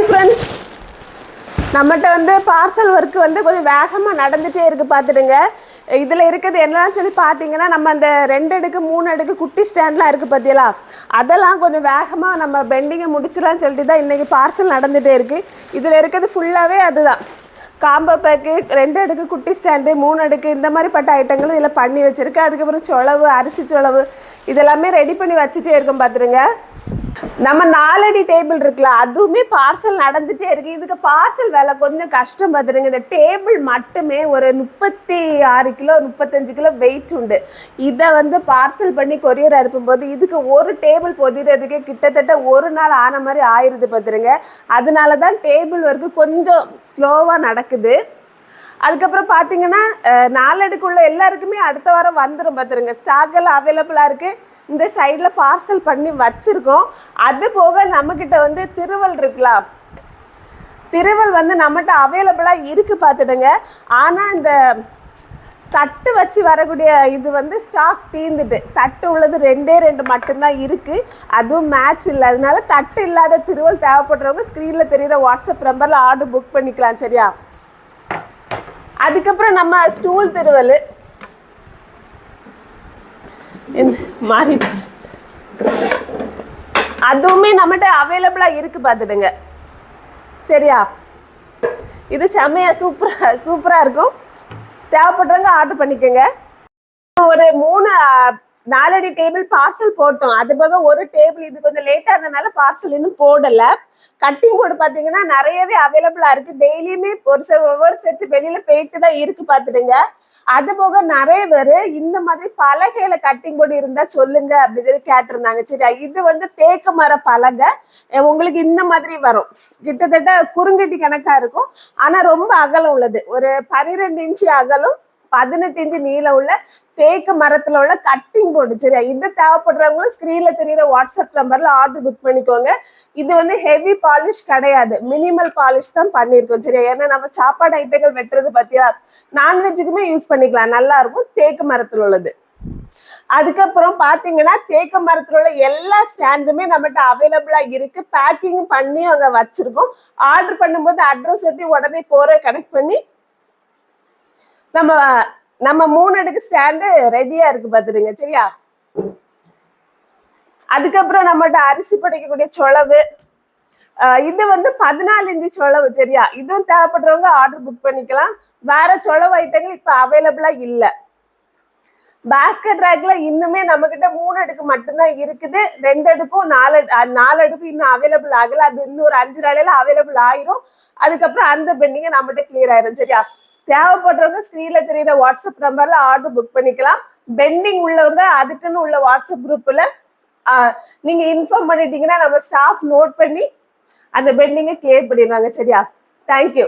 Hi friends நம்மகிட்ட வந்து parcel work வந்து கொஞ்சம் வேகமாக நடந்துகிட்டே இருக்குது பார்த்துடுங்க. இதில் இருக்கிறது என்னன்னு சொல்லி பார்த்தீங்கன்னா நம்ம அந்த ரெண்டு அடுக்கு மூணு அடுக்கு குட்டி ஸ்டாண்ட்லாம் இருக்குது பார்த்தீங்களா அதெல்லாம் கொஞ்சம் வேகமாக நம்ம பெண்டிங்கை முடிச்சிடலாம்னு சொல்லிட்டு தான் இன்றைக்கி பார்சல் நடந்துகிட்டே இருக்குது இதில் இருக்கிறது ஃபுல்லாகவே அதுதான். காம்போ பேக்கு ரெண்டு அடுக்கு குட்டி ஸ்டாண்டு மூணு அடுக்கு இந்த மாதிரி பட்ட ஐட்டங்களும் இதில் பண்ணி வச்சுருக்கு. அதுக்கப்புறம் சொளவு அரிசி சொளவு இதெல்லாமே ரெடி பண்ணி வச்சுட்டே இருக்கும் பார்த்துருங்க நம்ம நாலடி டேபிள் இருக்குல்ல அதுவுமே பார்சல் நடந்துட்டே இருக்கு. இதுக்கு பார்சல் வேலை கொஞ்சம் கஷ்டம் பார்த்துருங்க இந்த டேபிள் மட்டுமே ஒரு முப்பத்தி ஆறு கிலோ முப்பத்தஞ்சு கிலோ வெயிட் உண்டு. இதை வந்து பார்சல் பண்ணி கொரியர் அனுப்பும்போது இதுக்கு ஒரு டேபிள் பொதிறதுக்கு கிட்டத்தட்ட ஒரு நாள் ஆன மாதிரி ஆயிடுது பார்த்துருங்க அதனால தான் டேபிள் ஒர்க்கு கொஞ்சம் ஸ்லோவாக நடக்குது. அதுக்கப்புறம் பார்த்தீங்கன்னா அஹ், எல்லாருக்குமே அடுத்த வாரம் வந்துடும் பார்த்துருங்க ஸ்டாக் எல்லாம் அவைலபிளாக இருக்குது இந்த சைடில் பார்சல் பண்ணி வச்சுருக்கோம். அது போக நம்மக்கிட்ட வந்து திருவல் இருக்கலாம் திருவல் வந்து நம்மகிட்ட அவைலபிளாக இருக்குது பார்த்துடுங்க. ஆனால் இந்த தட்டு வச்சு வரக்கூடிய இது வந்து ஸ்டாக் தீர்ந்துட்டு தட்டு உள்ளது ரெண்டே ரெண்டு மட்டும்தான் இருக்குது அதுவும் மேட்ச் இல்லை. அதனால தட்டு இல்லாத திருவல் தேவைப்படுறவங்க ஸ்க்ரீனில் தெரியுற வாட்ஸ்அப் நம்பரில் ஆர்டர் புக் பண்ணிக்கலாம் சரியா? அதுக்கப்புறம் நம்ம ஸ்டூல் திருவல். மாறிடுச்சு அதுவுமே நம்மகிட்ட அவைலபிளாக இருக்கு பார்த்துடுங்க. சரியா? இது செம்மையா சூப்பரா சூப்பரா இருக்கும். தேவைப்படுறவங்க ஆர்டர் பண்ணிக்கோங்க. ஒரு மூணு அஹ், நாலடி டேபிள் பார்சல் போட்டோம். அது போக ஒரு டேபிள் இது கொஞ்சம் லேட்டா இருந்ததுனால பார்சல் இன்னும் போடல. கட்டிங் போர்டு பாத்தீங்கன்னா நிறையவே அவைலபிளா இருக்கு. டெய்லியுமே ஒரு சில ஒவ்வொரு செட்டு வெளியில போயிட்டு தான் இருக்கு பார்த்துடுங்க அது போக நிறைய பேர் இந்த மாதிரி பலகையில கட்டிங் போர்டு இருந்தா சொல்லுங்க அப்படின்னு சொல்லி கேட்டிருந்தாங்க. சரி இது வந்து தேக்கு மர பலகை. உங்களுக்கு இந்த மாதிரி வரும். கிட்டத்தட்ட குறுங்கட்டி கணக்கா இருக்கும். ஆனா ரொம்ப அகலம் உள்ளது. ஒரு பன்னிரெண்டு இன்ச்சு அகலம் பதினெட்டு இன்ச்சு நீளம் உள்ள தேக்கு மரத்துல உள்ள கட்டிங் போர்டு சரியா? இது தேவைப்படுறவங்க ஸ்கிரீன்ல தெரியுற வாட்ஸ்அப் நம்பர்ல ஆர்டர் புக் பண்ணிக்கோங்க. இது வந்து ஹெவி பாலிஷ் கிடையாது. மினிமல் பாலிஷ் தான் பண்ணியிருக்கோம் சரியா? ஏன்னா நம்ம சாப்பாடு ஐட்டங்கள் வெட்டுறது பத்தியா? நான்வெஜ்ஜுக்குமே யூஸ் பண்ணிக்கலாம். நல்லா இருக்கும். தேக்கு மரத்துல உள்ளது. அதுக்கப்புறம் பாத்தீங்கன்னா தேக்கு மரத்துல உள்ள எல்லா ஸ்டாண்டுமே நம்மகிட்ட அவைலபிளா இருக்கு. பேக்கிங் பண்ணி அங்க வச்சிருக்கோம். ஆர்டர் பண்ணும்போது அட்ரஸ் ஒட்டி உடனே போற கனெக்ட் பண்ணி நம்ம நம்ம மூணு அடுக்கு ஸ்டாண்டு ரெடியா இருக்கு பாத்துருங்க சரியா? அதுக்கப்புறம் நம்மகிட்ட அரிசி படைக்கக்கூடிய சொலவு இது வந்து பதினாலு இன்ச்சு சொலவு சரியா? இதுவும் தேவைப்படுறவங்க ஆர்டர் புக் பண்ணிக்கலாம். வேற சொளவு ஐட்டங்கள் இப்ப அவைலபிளா இல்ல. பாஸ்கெட் ரேக்ல இன்னுமே நம்ம கிட்ட மூணு அடுக்கு மட்டும்தான் இருக்குது. ரெண்டு அடுக்கும் நாலு நாலு அடுக்கும் இன்னும் அவைலபிள் ஆகல அது இன்னும் ஒரு அஞ்சு நாளையில அவைலபிள் ஆயிரும் அதுக்கப்புறம் அந்த பெண்டிங்க நம்மகிட்ட கிளியர் ஆயிரும் சரியா? தேவைப்படுறவங்க ஸ்க்ரீன்ல தெரியுற வாட்ஸ்அப் நம்பர்ல ஆர்டர் புக் பண்ணிக்கலாம். பெண்டிங் உள்ளவங்க அதுக்குன்னு உள்ள வாட்ஸ்அப் குரூப்ல நீங்க இன்ஃபார்ம் பண்ணிட்டீங்கன்னா நம்ம ஸ்டாஃப் நோட் பண்ணி அந்த பெண்டிங்கை கிளியர் பண்ணிடுவாங்க சரியா? தேங்க்யூ